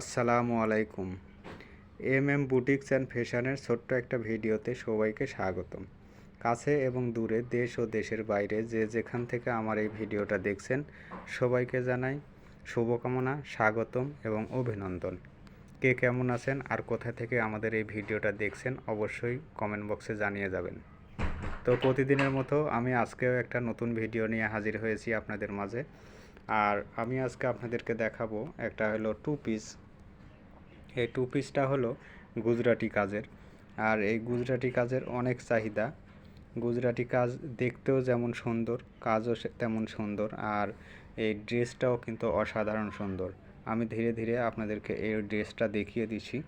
আসসালামু আলাইকুম। M M boutiques and ফ্যাশনের ছোট্ট একটা ভিডিওতে সবাইকে স্বাগতম। কাছে এবং দূরে দেশ ও দেশের বাইরে যে যেখান থেকে আমার এই ভিডিওটা দেখছেন, সবাইকে জানাই শুভকামনা, স্বাগতম এবং অভিনন্দন। কে কেমন আছেন আর কোথা থেকে আমাদের এই ভিডিওটা দেখছেন অবশ্যই কমেন্ট বক্সে জানিয়ে যাবেন। তো প্রতিদিনের মতো আমি আজকেও একটা নতুন ভিডিও নিয়ে হাজির হয়েছি আপনাদের মাঝে। আর আমি আজকে আপনাদেরকে দেখাবো একটা হলো টু পিস এই টু পিসটা হলো গুজরাটি কাজের। আর এই গুজরাটি কাজের অনেক চাহিদা। গুজরাটি কাজ দেখতেও যেমন সুন্দর, কাজও তেমন সুন্দর, আর এই ড্রেসটাও কিন্তু অসাধারণ সুন্দর। আমি ধীরে ধীরে আপনাদেরকে এই ড্রেসটা দেখিয়ে দিচ্ছি।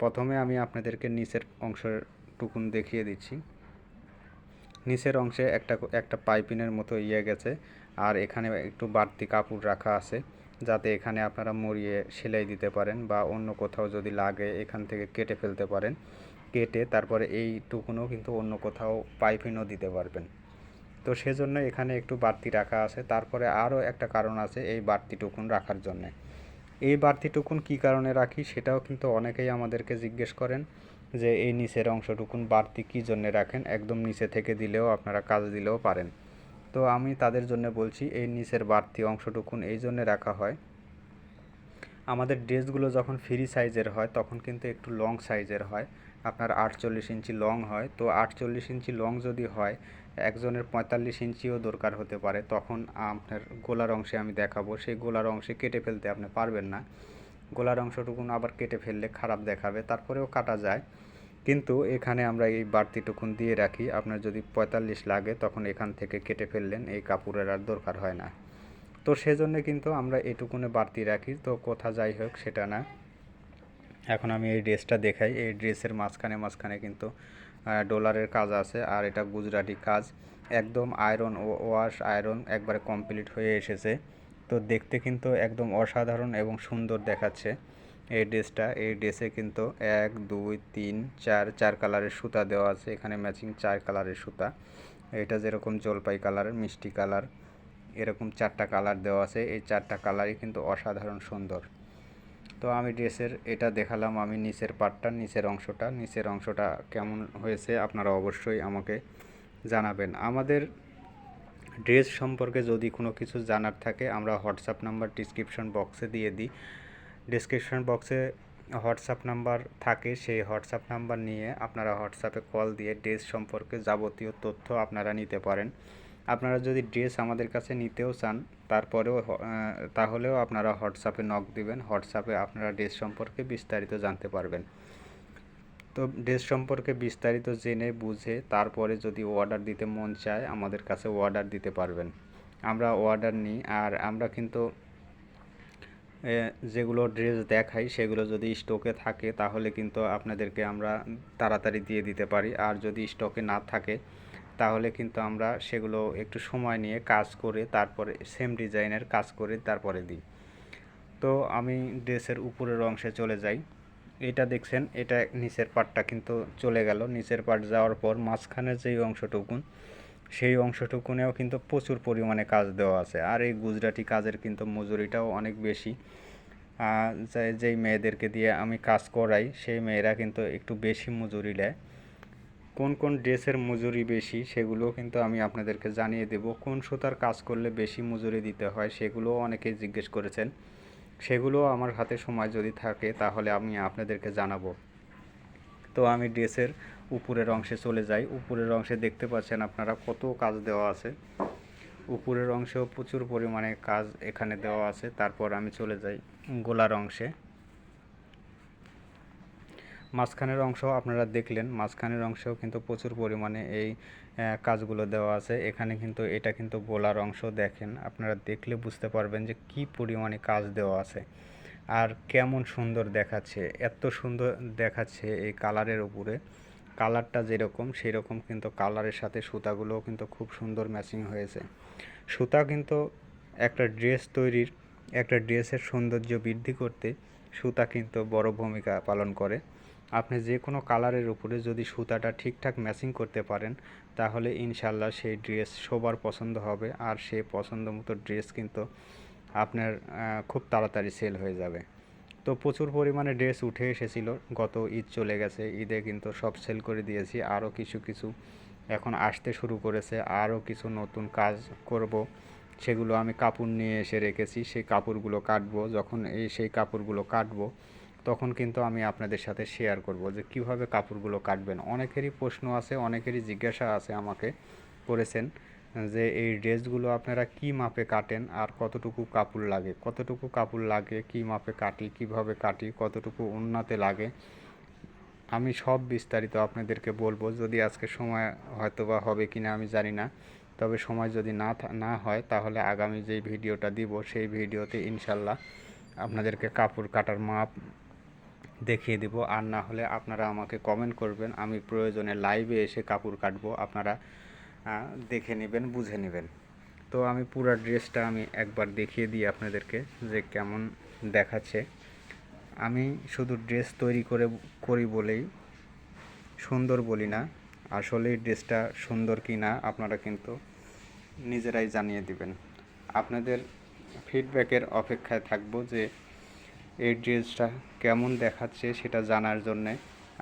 প্রথমে আমি আপনাদেরকে নিচের অংশের টুকুন দেখিয়ে দিচ্ছি। নিচের অংশে একটা একটা পাইপিনের মতো ইয়ে গেছে, আর এখানে একটু বাড়তি কাপড় রাখা আছে। যাতে এখানে আপনারা মুড়িয়ে সেলাই দিতে পারেন বা অন্য কোথাও যদি লাগে এখান থেকে কেটে ফেলতে পারেন। কেটে তারপরে এই টুকুনও কিন্তু অন্য কোথাও পাইপিনও দিতে পারবেন। তো সেজন্য এখানে একটু বাড়তি রাখা আছে। তারপরে আরও একটা কারণ আছে এই বাড়তি টুকুন রাখার জন্যে। এই বাড়তি টুকুন কী কারণে রাখি সেটাও কিন্তু অনেকেই আমাদেরকে জিজ্ঞেস করেন যে এই নিচের অংশটুকুন বাড়তি কী জন্যে রাখেন? একদম নিচে থেকে দিলেও আপনারা কাজ দিলেও পারেন। তো আমি তাদের জন্য বলছি, এই নিচের বাড়তি অংশটুকুন এই জন্য রাখা হয়। আমাদের ড্রেসগুলো যখন ফ্রি সাইজের হয়, তখন কিন্তু একটু লং সাইজের হয়। আপনার আটচল্লিশ ইঞ্চি লং হয়। তো আটচল্লিশ ইঞ্চি লং যদি হয়, একজনের পঁয়তাল্লিশ ইঞ্চিও দরকার হতে পারে। তখন আপনার গোলার অংশে আমি দেখাবো। সেই গোলার অংশে কেটে ফেলতে আপনি পারবেন না। গোলার অংশটুকুন আবার কেটে ফেললে খারাপ দেখাবে। তারপরেও কাটা যায়। কিন্তু এখানে আমরা এই বাড়তিটুকুন দিয়ে রাখি। আপনার যদি পঁয়তাল্লিশ লাগে, তখন এখান থেকে কেটে ফেললেন, এই কাপড়ের আর দরকার হয় না। তো সেজন্য কিন্তু আমরা এটুকুনে বাড়তি রাখি। তো কোথা যাই হোক, সেটা না। এখন আমি এই ড্রেসটা দেখাই। এই ড্রেসের মাঝখানে মাঝখানে কিন্তু ডলারের কাজ আছে, আর এটা গুজরাটি কাজ। একদম আয়রন ও, ওয়াশ আয়রন একবারে কমপ্লিট হয়ে এসেছে। তো দেখতে কিন্তু একদম অসাধারণ এবং সুন্দর দেখাচ্ছে। এই ড্রেসটা, এই ড্রেসে কিন্তু এক, দুই, তিন, চার চার কালারের সুতা দেওয়া আছে। এখানে ম্যাচিং চার কালারের সুতা। এটা যেরকম জলপাই কালার, মিষ্টি কালার, এরকম চারটা কালার দেওয়া আছে। এই চারটা কালারই কিন্তু অসাধারণ সুন্দর। তো আমি ড্রেসের এটা দেখালাম আমি নিচের পার্টটা নিচের অংশটা। নিচের অংশটা কেমন হয়েছে আপনারা অবশ্যই আমাকে জানাবেন। আমাদের ড্রেস সম্পর্কে যদি কোনো কিছু জানার থাকে, আমরা হোয়াটসঅ্যাপ নাম্বার ডিসক্রিপশন বক্সে দিয়ে দিই। ডিসক্রিপশন বক্সে হোয়াটসঅ্যাপ নাম্বার থাকে, সেই হোয়াটসঅ্যাপ নাম্বার নিয়ে আপনারা হোয়াটসঅ্যাপে কল দিয়ে ড্রেস সম্পর্কে যাবতীয় তথ্য আপনারা নিতে পারেন। আপনারা যদি ড্রেস আমাদের কাছে নিতেও চান, তারপরেও তাহলেও আপনারা হোয়াটসঅ্যাপে নক দিবেন হোয়াটসঅ্যাপে আপনারা ড্রেস সম্পর্কে বিস্তারিত জানতে পারবেন। তো ড্রেস সম্পর্কে বিস্তারিত জেনে, বুঝে, তারপরে যদি অর্ডার দিতে মন চায়, আমাদের কাছে অর্ডার দিতে পারবেন। আমরা অর্ডার নিই, আর আমরা কিন্তু যেগুলো ড্রেস দেখাই, সেগুলো যদি স্টকে থাকে, তাহলে কিন্তু আপনাদেরকে আমরা তাড়াতাড়ি দিয়ে দিতে পারি। আর যদি স্টকে না থাকে, তাহলে কিন্তু আমরা সেগুলো একটু সময় নিয়ে কাজ করে, তারপরে সেম ডিজাইনের কাজ করে তারপরে দিই। তো আমি ড্রেসের উপরের অংশে চলে যাই। এটা দেখছেন, এটা নিচের পার্টটা কিন্তু চলে গেল। নিচের পার্ট যাওয়ার পর মাঝখানের যেই অংশটুকুন সেই অংশটুকুনেও কিন্তু প্রচুর পরিমাণে কাজ দেওয়া আছে। আর এই গুজরাটি কাজের কিন্তু মজুরিটাও অনেক বেশি। যেই মেয়েদেরকে দিয়ে আমি কাজ করাই, সেই মেয়েরা কিন্তু একটু বেশি মজুরি নেয়। কোন কোন ড্রেসের মজুরি বেশি সেগুলোও কিন্তু আমি আপনাদেরকে জানিয়ে দেব। কোন সুতার কাজ করলে বেশি মজুরি দিতে হয় সেগুলোও অনেকেই জিজ্ঞেস করেছেন। সেগুলো আমার হাতে সময় যদি থাকে তাহলে আমি আপনাদেরকে জানাব। তো আমি ড্রেসের উপরের অংশে চলে যাই উপরের অংশে দেখতে পাচ্ছেন আপনারা কত কাজ দেওয়া আছে। উপরের অংশেও প্রচুর পরিমাণে কাজ এখানে দেওয়া আছে। তারপর আমি চলে যাই গোলার অংশে। মাঝখানের অংশ আপনারা দেখলেন। মাঝখানের অংশেও কিন্তু প্রচুর পরিমাণে এই কাজগুলো দেওয়া আছে। এখানে কিন্তু, এটা কিন্তু গোলার অংশ দেখেন। আপনারা দেখলে বুঝতে পারবেন যে কি পরিমাণে কাজ দেওয়া আছে। আর কেমন সুন্দর দেখাচ্ছে, এত সুন্দর দেখাচ্ছে এই কালারের উপরে। কালারটা যেরকম সেই রকম কিন্তু কালারের সাথে সুতাগুলোও কিন্তু খুব সুন্দর ম্যাচিং হয়েছে। সুতা কিন্তু একটা ড্রেস তৈরির, একটা ড্রেসের সৌন্দর্য বৃদ্ধি করতে সুতা কিন্তু বড় ভূমিকা পালন করে। আপনি যে কোনো কালারের উপরে যদি সুতাটা ঠিকঠাক ম্যাচিং করতে পারেন, তাহলে ইনশাল্লাহ সেই ড্রেস সবার পছন্দ হবে, আর সেই পছন্দ মতো ড্রেস কিন্তু আপনার খুব তাড়াতাড়ি সেল হয়ে যাবে। তো প্রচুর পরিমাণে ড্রেস উঠে এসেছিল। গত ঈদ চলে গেছে, ঈদে কিন্তু সব সেল করে দিয়েছি। আরও কিছু কিছু এখন আসতে শুরু করেছে। আরও কিছু নতুন কাজ করব। সেগুলো আমি কাপড় নিয়ে এসে রেখেছি। সেই কাপড়গুলো কাটবো। যখন এই সেই কাপড়গুলো কাটবো, তখন কিন্তু আমি আপনাদের সাথে শেয়ার করব যে কীভাবে কাপড়গুলো কাটবেন। অনেকেরই প্রশ্ন আছে, অনেকেরই জিজ্ঞাসা আছে আমাকে করেছেন। যে এই ড্রেসগুলো আপনারা কি মাপে কাটেন আর কতটুকু কাপড় লাগে? কতটুকু কাপড় লাগে, কি মাপে কাটি, কীভাবে কাটি, কতটুকু উন্নতে লাগে? আমি সব বিস্তারিত আপনাদেরকে বলব। যদি আজকে সময় হয়তো বা হবে কি না আমি জানি না। তবে সময় যদি না না হয় তাহলে আগামী যেই ভিডিওটা দিব, সেই ভিডিওতে ইনশাল্লাহ আপনাদেরকে কাপড় কাটার মাপ দেখিয়ে দিব। আর না হলে আপনারা আমাকে কমেন্ট করবেন। আমি প্রয়োজনে লাইভে এসে কাপড় কাটবো। আপনারা দেখে নেবেন, বুঝে নেবেন। তো আমি পুরো ড্রেসটা আমি একবার দেখিয়ে দিই আপনাদেরকে যে কেমন দেখাচ্ছে। আমি শুধু ড্রেস তৈরি করে, করি বলেই সুন্দর বলি না আসলে ড্রেসটা সুন্দর কি না আপনারা কিন্তু নিজেরাই জানিয়ে দিবেন। আপনাদের ফিডব্যাকের অপেক্ষায় থাকব যে এই ড্রেসটা কেমন দেখাচ্ছে সেটা জানার জন্যে।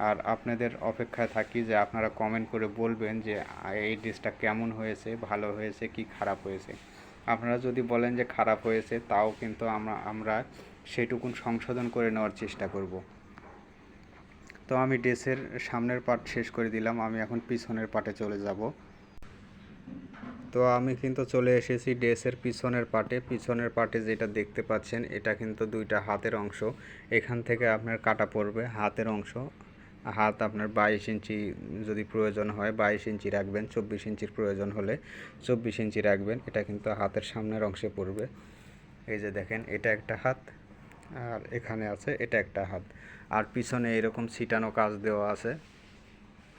আর আপনাদের অপেক্ষায় থাকি যে আপনারা কমেন্ট করে বলবেন যে এই ড্রেসটা কেমন হয়েছে, ভালো হয়েছে, কি খারাপ হয়েছে? আপনারা যদি বলেন যে খারাপ হয়েছে, তাও কিন্তু আমরা আমরা সেটুকুন সংশোধন করে নেওয়ার চেষ্টা করব। তো আমি ড্রেসের সামনের পার্ট শেষ করে দিলাম, আমি এখন পিছনের পার্টে চলে যাব। তো আমি কিন্তু চলে এসেছি ড্রেসের পিছনের পার্টে পিছনের পার্টে যেটা দেখতে পাচ্ছেন, এটা কিন্তু দুইটা হাতের অংশ। এখান থেকে আপনার কাটা পড়বে হাতের অংশ। হাত আপনার বাইশ ইঞ্চি যদি প্রয়োজন হয়, বাইশ ইঞ্চি রাখবেন, চব্বিশ ইঞ্চির প্রয়োজন হলে। চব্বিশ ইঞ্চি রাখবেন, এটা কিন্তু হাতের সামনের অংশে পড়বে। এই যে দেখেন, এটা একটা হাত, আর এখানে আছে, এটা একটা হাত। আর পিছনে এরকম ছিটানো কাজ দেওয়া আছে।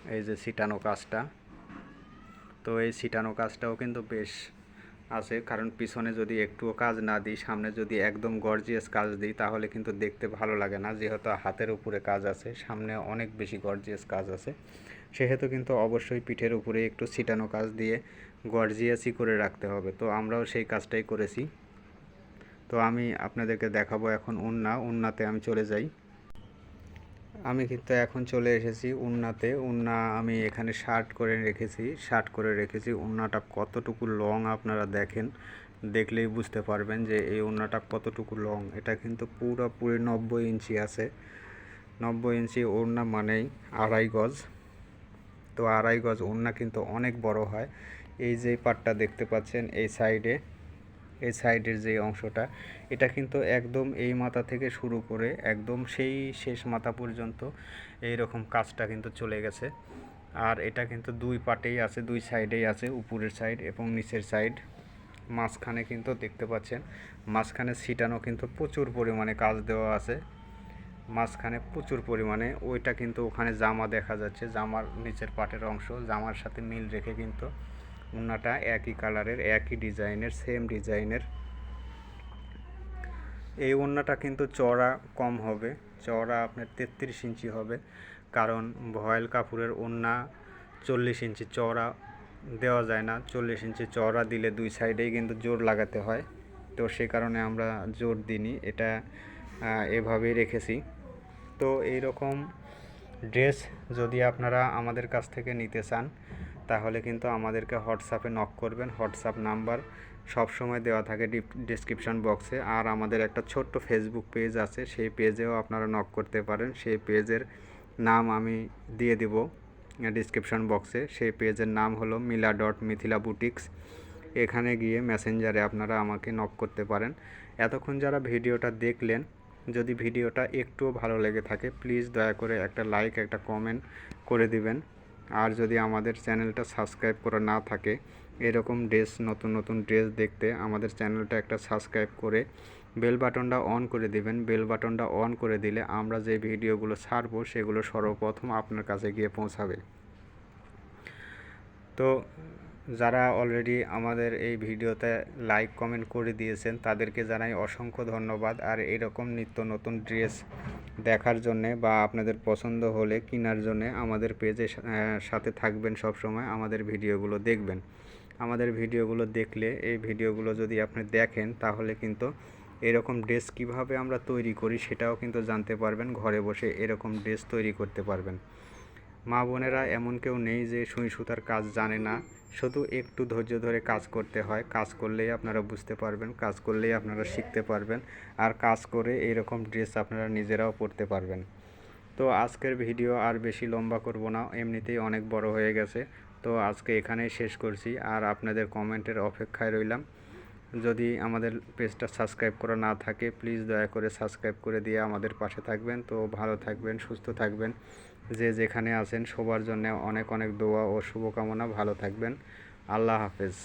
এই যে ছিটানো কাজটা। তো এই ছিটানো কাজটাও কিন্তু বেশ আছে, কারণ পিছনে যদি একটুও কাজ না দিই, সামনে যদি একদম গর্জিয়াস কাজ দিই, তাহলে কিন্তু দেখতে ভালো লাগে না। যেহেতু হাতের উপরে কাজ আছে, সামনে অনেক বেশি গর্জিয়াস কাজ আছে। সেহেতু কিন্তু অবশ্যই পিঠের উপরে একটু ছিটানো কাজ দিয়ে গর্জিয়াসই করে রাখতে হবে। তো আমরাও সেই কাজটাই করেছি। তো আমি আপনাদেরকে দেখাবো এখন উন্না। উন্নাতে আমি চলে যাই। আমি কিন্তু এখন চলে এসেছি উন্নাতে। উন্না আমি এখানে শার্ট করে রেখেছি শার্ট করে রেখেছি। উন্নাটা কতটুকু লং আপনারা দেখেন, দেখলেই বুঝতে পারবেন যে এই উন্নাটা কতটুকু লং এটা কিন্তু পুরোপুরি নব্বই ইঞ্চি আছে। নব্বই ইঞ্চি ওড়না মানেই আড়াই গজ। তো আড়াই গজ ওড়না কিন্তু অনেক বড় হয়। এই যে পাটটা দেখতে পাচ্ছেন, এই সাইডে এই সাইডের যে অংশটা, এটা কিন্তু একদম এই মাথা থেকে শুরু করে একদম সেই শেষ মাথা পর্যন্ত এই রকম কাজটা কিন্তু চলে গেছে। আর এটা কিন্তু দুই পাটেই আছে, দুই সাইডেই আছে, উপরের সাইড এবং নিচের সাইড। মাঝখানে কিন্তু দেখতে পাচ্ছেন, মাঝখানে ছিটানো কিন্তু প্রচুর পরিমাণে কাজ দেওয়া আছে। মাঝখানে প্রচুর পরিমাণে ওইটা কিন্তু ওখানে জামা দেখা যাচ্ছে, জামার নিচের পাটের অংশ, জামার সাথে মিল রেখে কিন্তু ওড়নাটা একই কালারের, একই ডিজাইনের সেম ডিজাইনের। এই ওড়নাটা কিন্তু চড়া কম হবে, চওড়া আপনার তেত্রিশ ইঞ্চি হবে। কারণ ভয়েল কাপড়ের ওড়না চল্লিশ ইঞ্চি চড়া দেওয়া যায় না, চল্লিশ ইঞ্চি চওড়া দিলে দুই সাইডেই কিন্তু জোর লাগাতে হয়। তো সে কারণে আমরা জোর দিইনি, এটা এভাবেই রেখেছি। তো এই রকম ড্রেস যদি আপনারা আমাদের কাছ থেকে নিতে চান তাহলে কিন্তু আমাদেরকে হোয়াটসঅ্যাপে নক করবেন। হোয়াটসঅ্যাপ নাম্বার সব সময় দেওয়া থাকে ডিসক্রিপশন বক্সে আর আমাদের একটা ছোট্ট ফেসবুক পেজ আছে, সেই পেজেও আপনারা নক করতে পারেন। সেই পেজের নাম আমি দিয়ে দিব ডিসক্রিপশন বক্সে সেই পেজের নাম হলো মিলা ডট মিথিলা বুটিক্স এখানে গিয়ে মেসেঞ্জারে আপনারা আমাকে নক করতে পারেন। এতক্ষণ যারা ভিডিওটা দেখলেন, যদি ভিডিওটা একটুও ভালো লেগে থাকে প্লিজ দয়া করে একটা লাইক একটা কমেন্ট করে দিবেন। আর যদি আমাদের চ্যানেলটা সাবস্ক্রাইব করা না থাকে, এরকম ড্রেস, নতুন নতুন ড্রেস দেখতে আমাদের চ্যানেলটা একটা সাবস্ক্রাইব করে বেল বাটনটা অন করে দিবেন। বেল বাটনটা অন করে দিলে আমরা যে ভিডিওগুলো ছাড়বো, সেগুলো সর্বপ্রথম আপনার কাছে গিয়ে পৌঁছাবে। তো যারা অলরেডি আমাদের এই ভিডিওতে লাইক কমেন্ট করে দিয়েছেন, তাদেরকে জানাই অসংখ্য ধন্যবাদ। আর এরকম নিত্য নতুন ড্রেস দেখার জন্যে বা আপনাদের পছন্দ হলে কেনার জন্যে আমাদের পেজে সাথে থাকবেন সব সময় আমাদের ভিডিওগুলো দেখবেন। আমাদের ভিডিওগুলো দেখলে এই ভিডিওগুলো যদি আপনি দেখেন, তাহলে কিন্তু এরকম ড্রেস কীভাবে আমরা তৈরি করি সেটাও কিন্তু জানতে পারবেন। ঘরে বসে এরকম ড্রেস তৈরি করতে পারবেন। মা বোনেরা এমন কেউ নেই যে সুই সুতার কাজ জানে না। শুধু একটু ধৈর্য ধরে কাজ করতে হয়। কাজ করলেই আপনারা বুঝতে পারবেন, কাজ করলেই আপনারা শিখতে পারবেন আর কাজ করে এরকম ড্রেস আপনারা নিজেরাও পরতে পারবেন। তো আজকের ভিডিও আর বেশি লম্বা করব না, এমনিতেই অনেক বড় হয়ে গেছে। তো আজকে এখানেই শেষ করছি আর আপনাদের কমেন্টের অপেক্ষায় রইলাম। যদি আমাদের পেজটা সাবস্ক্রাইব করা না থাকে, প্লিজ দয়া করে সাবস্ক্রাইব করে দিয়ে আমাদের পাশে থাকবেন। তো ভালো থাকবেন, সুস্থ থাকবেন। যে যেখানে আছেন সবার জন্য অনেক অনেক দোয়া ও শুভকামনা। ভালো থাকবেন। আল্লাহ হাফেজ।